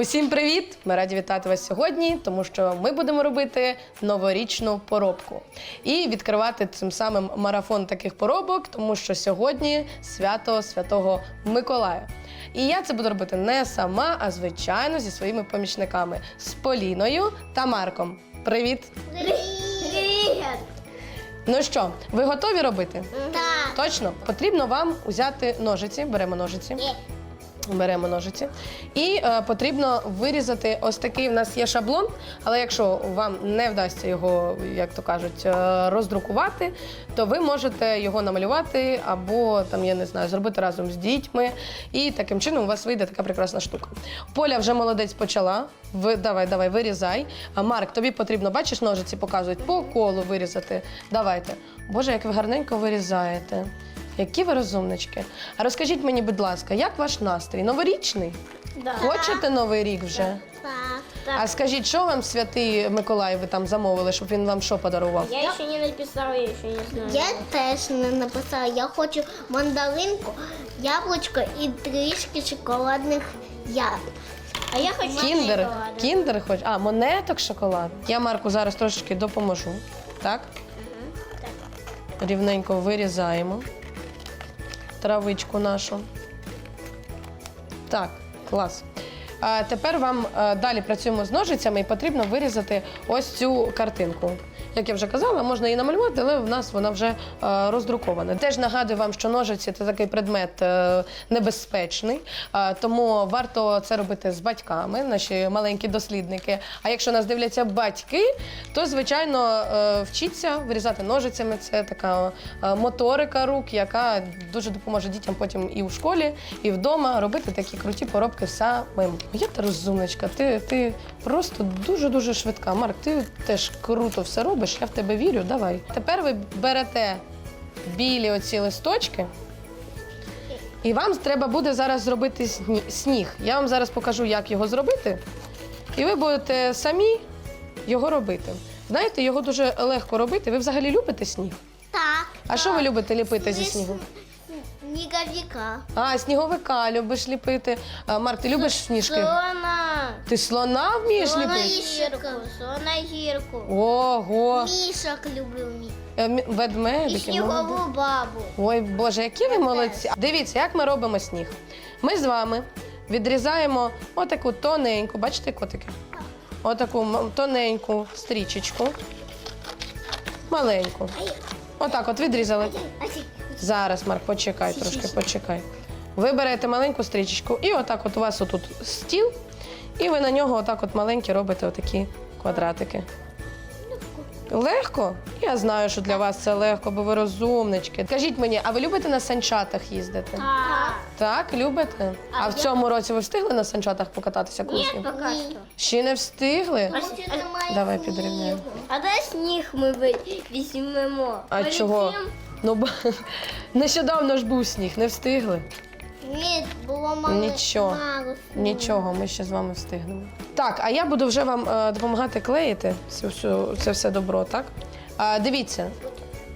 Усім привіт! Ми раді вітати вас сьогодні, тому що ми будемо робити новорічну поробку і відкривати цим самим марафон таких поробок, тому що сьогодні свято Святого Миколая. І я це буду робити не сама, а звичайно зі своїми помічниками з Поліною та Марком. Привіт! Привіт! Ну що, ви готові робити? Так. Точно потрібно вам взяти ножиці. Беремо ножиці. Беремо ножиці. І е, потрібно вирізати ось такий. У нас є шаблон, але якщо вам не вдасться його, як то кажуть, е, роздрукувати, то ви можете його намалювати або там, я не знаю, зробити разом з дітьми. І таким чином у вас вийде така прекрасна штука. Поля вже молодець почала. Ви, давай, давай, вирізай. А Марк, тобі потрібно, бачиш, ножиці показують по колу вирізати. Давайте. Боже, як ви гарненько вирізаєте. Які ви розумнички. А розкажіть мені, будь ласка, як ваш настрій? Новорічний? Да. Хочете новий рік вже? Так. А скажіть, що вам святий Миколай ви там замовили, щоб він вам що подарував? Я еще не написала, я еще не знаю. Я теж не написала. Я хочу мандаринку, яблучко і трішки шоколадних ягод. А я хочу Кіндер, кіндер хоч. А, монеток шоколад. Я Марку зараз трошечки допоможу. Так? Рівненько вирізаємо травичку нашу. Так, клас. Тепер вам е, далі працюємо з ножицями і потрібно вирізати ось цю картинку. Як я вже казала, можна її намалювати, але в нас вона вже е, роздрукована. Теж нагадую вам, що ножиці це такий предмет е, небезпечний, тому варто це робити з батьками, наші маленькі дослідники. А якщо нас дивляться батьки, то звичайно вчіться вирізати ножицями. Це така моторика рук, яка дуже допоможе дітям потім і в школі, і вдома робити такі круті поробки самим. Я та розумничка, ти, ти просто дуже дуже швидка. Марк, ти теж круто все робиш. Я в тебе вірю. Давай. Тепер ви берете білі оці листочки. І вам треба буде зараз зробити сніг. Я вам зараз покажу, як його зробити. І ви будете самі його робити. Знаєте, його дуже легко робити. Ви взагалі любите сніг? Так. А що ви любите ліпити зі снігу? Сніговика. А, сніговика любиш ліпити. А, Марк, ти любиш сніжки? Слона. Ти слона вмієш Слона ліпити? гірку. Слона гірку. Ого! Мішок люблю мій. Е, мі- І Ведмедики. снігову бабу. Ой, Боже, які ви молодці. Дивіться, як ми робимо сніг. Ми з вами відрізаємо отаку тоненьку, бачите, котики? Отаку м- тоненьку стрічечку. Маленьку. Отак от відрізали. Зараз, Марк, почекай трошки, почекай. Ви берете маленьку стрічечку, і отак от у вас отут стіл, і ви на нього отак от маленькі робите отакі квадратики. Легко? Я знаю, що для вас це легко, бо ви розумнички. Скажіть мені, а ви любите на санчатах їздити? Так. Так, любите? А в цьому році ви встигли на санчатах покататися колись? Нет, пока что. Ще не встигли? Давай підрівняємо. А дай сніг ми ви- візьмемо. А Полетим. чого? Ну, бо нещодавно ж був сніг, не встигли. Ні, було мало. Нічого. мало. Нічого, ми ще з вами встигнемо. Так, а я буду вже вам е, допомагати клеїти цю всю, це все добро, так? А, дивіться,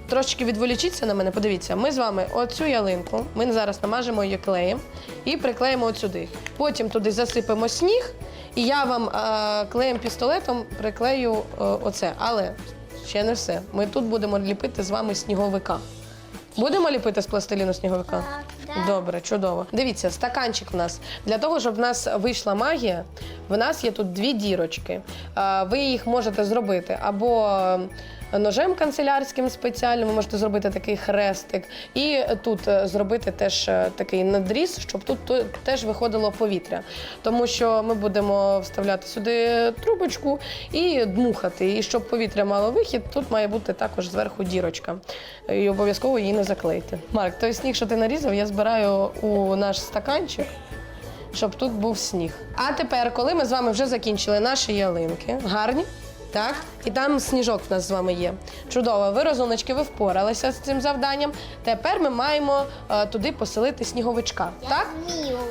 трошечки відволічіться на мене, подивіться. Ми з вами оцю ялинку, ми зараз намажемо її клеєм і приклеїмо от сюди. Потім туди засипемо сніг, і я вам е, клеєм пістолетом приклею е, оце. Але ще не все. Ми тут будемо ліпити з вами сніговика. Будемо ліпити з пластиліну сніговика? Добре, чудово. Дивіться, стаканчик в нас. Для того, щоб в нас вийшла магія, в нас є тут дві дірочки. Ви їх можете зробити або ножем канцелярським спеціальним, ви можете зробити такий хрестик, і тут е, зробити теж е, такий надріз, щоб тут теж виходило повітря. Тому що ми будемо вставляти сюди трубочку і дмухати. І щоб повітря мало вихід, тут має бути також зверху дірочка. І обов'язково її не заклейте. Марк, той сніг, що ти нарізав, я збираю у наш стаканчик. Щоб тут був сніг. А тепер, коли ми з вами вже закінчили наші ялинки, гарні, Так, і там сніжок в нас з вами є. Чудово, ви розумнички, ви впоралися з цим завданням. Тепер ми маємо е, туди поселити сніговичка. Так?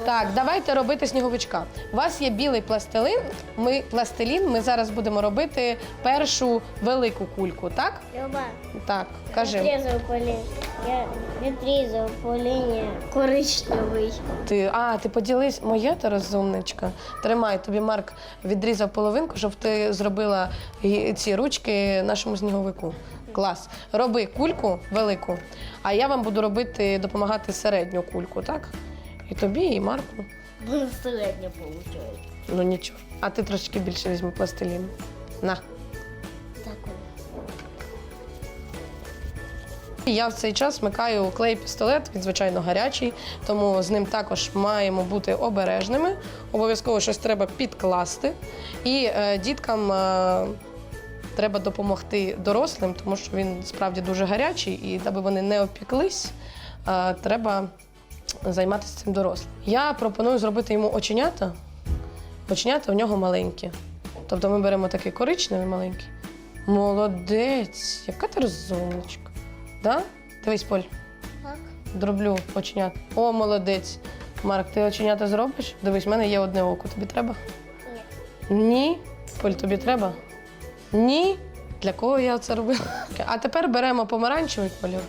Так, давайте робити сніговичка. У вас є білий пластилин. Ми пластилін. Ми зараз будемо робити першу велику кульку. Так? Люба, Так, кажи. відрізав по лінії. Я відрізав по лінії коричневий. Ти а, ти поділись, моя ти розумничка. Тримай, тобі Марк відрізав половинку, щоб ти зробила ці ручки нашому сніговику. Клас. Роби кульку велику, а я вам буду робити, допомагати середню кульку, так? І тобі, і Марку. Середня виходить. Ну нічого. А ти трошки більше візьми пластиліну. На. Я в цей час вмикаю клей пістолет, він звичайно гарячий, тому з ним також маємо бути обережними. Обов'язково щось треба підкласти. І е, діткам е, треба допомогти дорослим, тому що він справді дуже гарячий, і аби вони не опіклись, е, треба займатися цим дорослим. Я пропоную зробити йому оченята. Оченята в нього маленькі. Тобто ми беремо такий коричневий маленький. Молодець, яка ти розумничка. Да? Дивись, Поль, Так. дроблю оченят. О, молодець. Марк, ти оченята зробиш? Дивись, в мене є одне око. Тобі треба? Ні. Ні? Поль, тобі треба? Ні. Для кого я це робила? А тепер беремо помаранчевий кольор.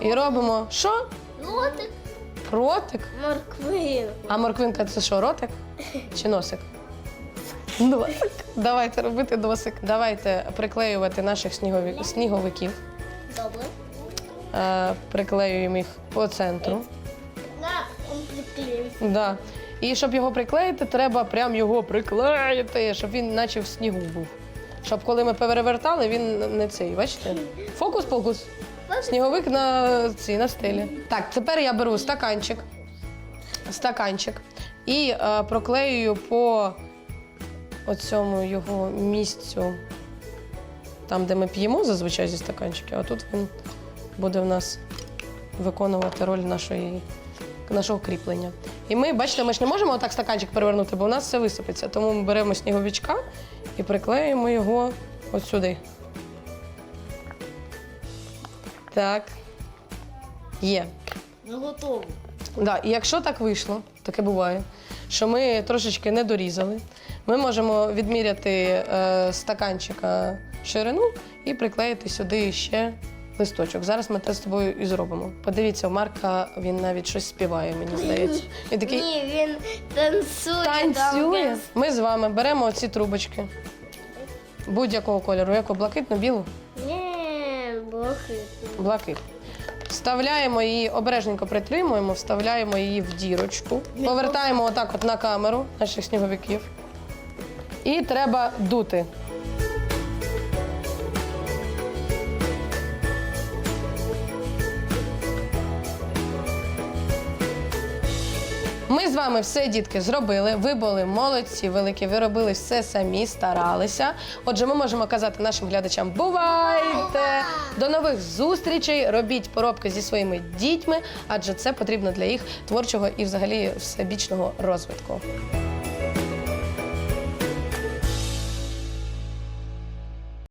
І робимо що? Лотик. Ротик. Морквин. А морквинка це що, ротик чи носик? Носик. Давайте робити носик. Давайте приклеювати наших снігові... сніговиків. Добре. Е, приклеюємо їх по центру. На, он. Да. І щоб його приклеїти, треба прям його приклеїти, щоб він наче в снігу був. Щоб коли ми перевертали, він не цей. Бачите? Фокус-покус. Сніговик на цій на стелі. Так, тепер я беру стаканчик. Стаканчик. І е, проклеюю по оцьому його місцю, там, де ми п'ємо зазвичай зі стаканчиків, а тут він буде в нас виконувати роль нашої, нашого кріплення. І ми, бачите, ми ж не можемо отак стаканчик перевернути, бо у нас все висипеться. Тому ми беремо сніговичка і приклеюємо його от сюди. Так. Є. Ну готово. Да, і якщо так вийшло, таке буває, що ми трошечки не дорізали, ми можемо відміряти е, стаканчика ширину і приклеїти сюди ще листочок. Зараз ми це з тобою і зробимо. Подивіться, у Марка він навіть щось співає, мені здається. Він такий Ні, він танцює. танцює. Ми з вами беремо оці трубочки будь-якого кольору, яку блакитну, білу. Ні, блохи. Блакит. Вставляємо її, обережненько притримуємо, вставляємо її в дірочку. Повертаємо отак от на камеру наших сніговиків. І треба дути. Ми з вами все, дітки, зробили. Ви були молодці, великі. Ви робили все самі, старалися. Отже, ми можемо казати нашим глядачам: бувайте! До нових зустрічей! Робіть поробки зі своїми дітьми, адже це потрібно для їх творчого і взагалі всебічного розвитку.